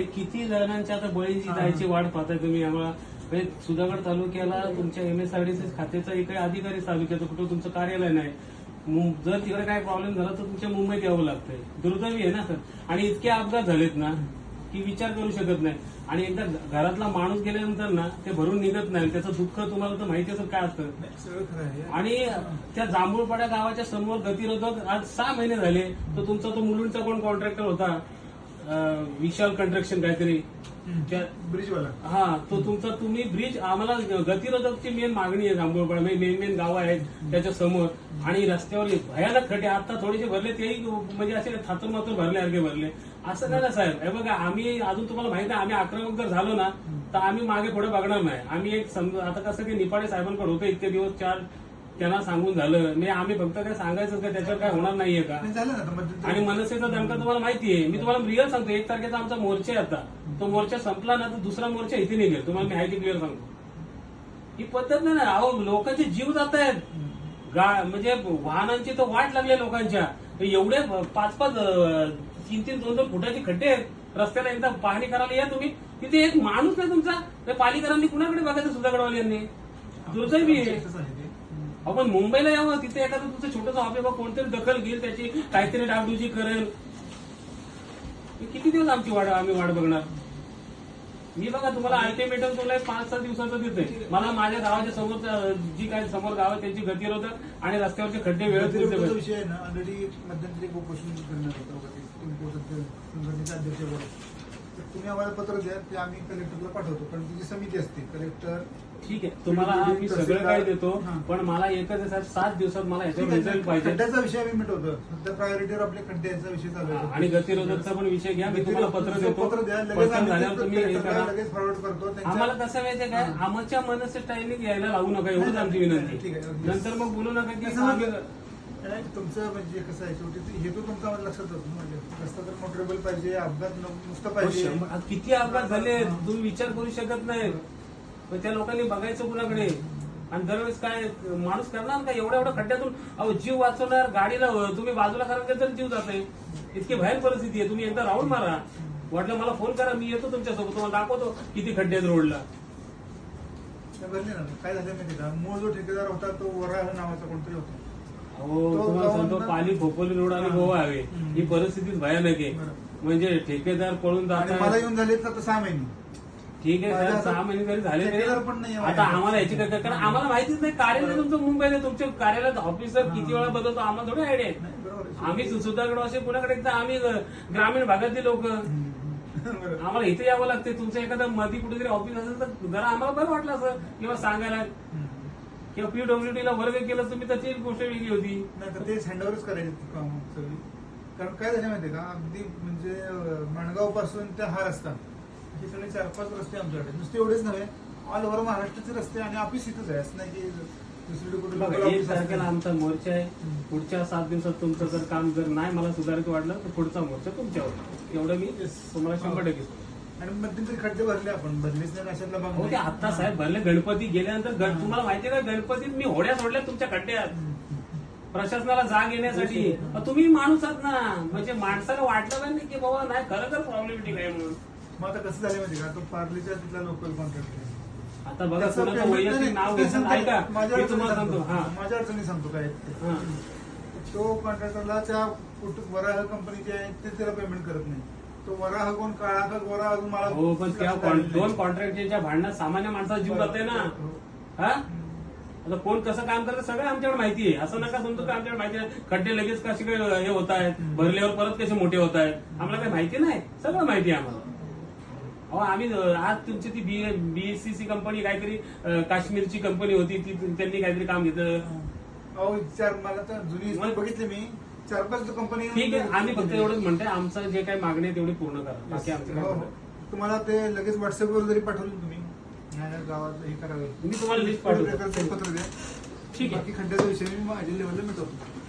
म्हणजे किती जणांच्या आता बळींची. जायची वाट पाहताय तुम्ही? आम्हाला म्हणजे सुधागड तालुक्याला तुमच्या एमएसआरडीसी खात्याचा एकही अधिकारी तालुक्याचं कुठं तुमचं कार्यालय नाही. जर तिकडे काय प्रॉब्लेम झाला तर तुमच्या मुंबईत यावं लागतंय. दुर्दैवी आहे ना सर? आणि इतके अपघात झालेत ना की विचार करू शकत नाही. आणि एकदा घरातला माणूस गेल्यानंतर ना ते भरून निघत नाही. त्याचं दुःख तुम्हाला तर माहिती असेल काय असतं? आणि त्या जांभूळपाड्या गावाच्या समोर गतिरोधक आज सहा महिने झाले. तर तुमचा तो मुलुंडचा कोण कॉन्ट्रॅक्टर होता? विशाल कंस्ट्रक्शन काहीतरी. ब्रिजवाला. हा तो तुमचा तुम्ही ब्रिज आम्हाला गतिरोधकची मेन मागणी आहे जांभूळपाडा मेन मेन गाव आहेत त्याच्यासमोर. आणि रस्त्यावर भयानक खड्डे आता थोडेसे भरले तेही म्हणजे असे थातूर मातूर भरल्यासारखे भरले. असं नाही ना साहेब. हे बघा आम्ही अजून तुम्हाला माहिती आहे आम्ही आक्रमक जर झालो ना तर आम्ही मागे पुढे बघणार नाही. आम्ही एक समजा आता कसं की निपाडे साहेबांकडे होतं इतके दिवस चार त्यांना सांगून झालं. नाही आम्ही फक्त काय सांगायचं का त्याच्यावर काय होणार नाहीये का? नाही, झालं ना आता मध्यंतरी- आणि मनसेचा दणका तुम्हाला माहिती आहे मी तुम्हाला रिअल सांगतो एक तारखेचा आमचा मोर्चा आहे आता. तो मोर्चा संपला ना तर दुसरा मोर्चा इथे निघेल. तुम्हाला मी माहिती क्लिअर सांगतो. ही पद्धत नाही ना. अहो लोकांचे जीव जात आहेत गा म्हणजे वाहनांची तर वाट लागली आहे लोकांच्या. एवढे पाच पाच तीन तीन दोन दोन फुटाचे खड्डे आहेत. रस्त्याला एकदा पाहणी करायला या तुम्ही. तिथे एक माणूस नाही तुमचा. त्या पालिकरांनी कुणाकडे बघायचं सुधागडवाल यांनी दुर्दैवी आहे. आपण मुंबईला यावं तिथे एखादं तुमचं छोटंसं ऑफिस कोणतरी दखल घेईल त्याची काहीतरी डागडुजी करेल. किती दिवस आमची वाट आम्ही वाट बघणार? मी बघा तुम्हाला अल्टिमेटम तुला पाच सात दिवसाचं देतोय. मला माझ्या गावाच्या समोर जी काय समोर गाव आहे त्यांची गतिरोधक आणि रस्त्यावरचे खड्डे करा. विषय आहे ना. ऑलरेडी मध्यंतरी करण्यात होतं. तर तुम्ही आम्हाला पत्र द्या ते आम्ही कलेक्टरला पाठवतो. कारण तिची समिती असते. कलेक्टर ठीक आहे. तुम्हाला मी सगळं काही देतो पण मला एकच आहे साहेब सात दिवसात मला याच्यावर रिझल्ट पाहिजे. खड्ड्याचा विषय आम्ही मिटवतो. सध्या प्रायोरिटीवर आपल्या खड्ड्याचा विषय चालू आहे. आणि गतिरोधकचा पण विषय घ्या मी तुम्हाला पत्र देतो. पत्र द्या लगेच पत्र आम्ही झाल्यावर ते तुम्ही हे कलेक्टरला करा. लगेच फॉरवर्ड करतो. त्यांच्या- आम्हाला कसं माहितीये काय? आमच्या मनसे टायमिंग यायला लावू नका एवढंच आमची ठीक विनंती. आहे. नंतर मग बोलू नका की कसं आम्ही नाही, तुमचं म्हणजे कसं आहे शेवटी ते हेतू तुमचा मला लक्षात म्हणजे रस्ता तर मोटरेबल पाहिजे अपघात नुसतं पाहिजे. शंभर- आता किती अपघात झाले तुम्ही विचार करू शकत नाही. पण त्या लोकांनी बघायचं कुणाकडे? आणि दरवेळेस काय माणूस करणार का? एवढ्या एवढ्या खड्ड्यातून अहो जीव वाचवणार गाडीला तुम्ही बाजूला करायला तर जीव जाते इतकी भयान परिस्थिती आहे. तुम्ही एकदा राऊंड मारा. वाटलं मला फोन करा मी येतो तुमच्यासोबत. तुम्हाला दाखवतो किती खड्डे आहेत रोडला. ना काय झालं माहिती का? मूळ जो ठेकेदार होता तो वराह नावाचा कोणतरी होता. तुम्हाला सांगतो पाली खोपोली रोड आणि हा. गोवा हवे. ही परिस्थिती भयानक आहे. म्हणजे ठेकेदार पळून आणि मला जातात येऊन झाले आता सहा महिने ठीक आहे आता सहा महिने जरी झाले तरी पण आहे आता. आम्हाला याची काय कारण आम्हाला माहितीच नाही कार्यालय तुमचं मुंबईत आहे तुमच्या कार्यालयात ऑफिसर किती वेळा बदलतो आम्हाला थोडी आयडिया आहे. आम्ही सुधागड असे पुण्याकडे एकदा आम्ही ग्रामीण भागातली लोक. आम्हाला इथे यावं लागते तुमचं एखादं मध्ये कुठेतरी ऑफिस असेल तर जरा आम्हाला बरं वाटलं असं किंवा सांगायला. किंवा पीडब्ल्यूडी ला वर्ग केलं तुम्ही त्याची एक गोष्ट वेगळी होती. नाही तर तेच हँडओव्हरच करायचे ती कामं सगळी. कारण काय झालं माहितीये का? अगदी म्हणजे माणगावपासून ते हा रस्ता. हे सगळे चार पाच रस्ते आमच्याकडे. नुसते एवढेच नव्हे ऑल ओव्हर महाराष्ट्राचे रस्ते आणि ऑफिस इथंच आहे. असं नाही की एक तारखेला. आमचा मोर्चा आहे. पुढच्या सात दिवसात तुमचं जर काम जर नाही मला सुधारित वाटलं तर पुढचा मोर्चा तुमच्यावर एवढं मी. तुम्हाला शंभर टक्के आणि मध्यंतरी खड्डे भरले आपण. भरलेच नाही अशातला भाग हो ते नाही. आता साहेब भरले. गणपती गेल्यानंतर गण- तुम्हाला माहितीये का? गणपतीत मी होड्या सोडल्या तुमच्या खड्ड्यात. प्रशासनाला जाग येण्यासाठी. अ, तुम्ही माणूस आहात ना. म्हणजे माणसाला वाटलं पाहिजे की बाबा नाही खरं तर प्रॉब्लेमॅटिक आहे म्हणून. मग आता कसं झालं माहिती का? तो पार्लीच्या तिथला लोकल कॉन्ट्रॅक्टर आता बघा कोणाचं वैयक्तिक नाव ऐका मी तुम्हाला सांगतो. हा. माझ्या अडचणी सांगतो काय? ते. हा. तो कॉन्ट्रॅक्टरला त्या कुठं वराह कंपनीचे आहे ते त्याला पेमेंट करत नाही तो वराह कोण काळा का गोरा मला हो पण त्या कॉन- दोन कॉन्ट्रॅक्टच्या भांडणात सामान्य माणसाचा जीव जाते ना. हा. आता कोण कसं काम करतं सगळं आमच्याकडे माहिती आहे. असं नका समजू का आमच्याकडे माहिती आहे खड्डे लगेच कसे काय हे होत आहेत. भरल्यावर परत कसे मोठे होत आहेत. आम्हाला काही माहिती नाही. सगळं माहिती आहे आम्हाला. अहो आम्ही अं, आज तुमची ती बी बीएससीसी कंपनी काहीतरी अं, काश्मीरची कंपनी होती. ती त्यांनी काहीतरी काम घेतलं. अहो चार मला तर जुनी मग- बघितली मी. चार पाच कंपनी ठीक आहे आम्ही फक्त एवढंच म्हणतोय आमचं जे काही मागणी आहे तेवढी पूर्ण करा बाकी आमचं काय हो, हो. म्हणणं तुम्हाला ते लगेच व्हॉट्सअपवर जरी पाठवलं तुम्ही ह्या गावात हे करावं मी तुम्हाला लिस्ट पाठवतो. पत्र द्या. ठीक आहे. बाकी खड्ड्याचा विषय मी माझ्या लेवलला मिटवतो.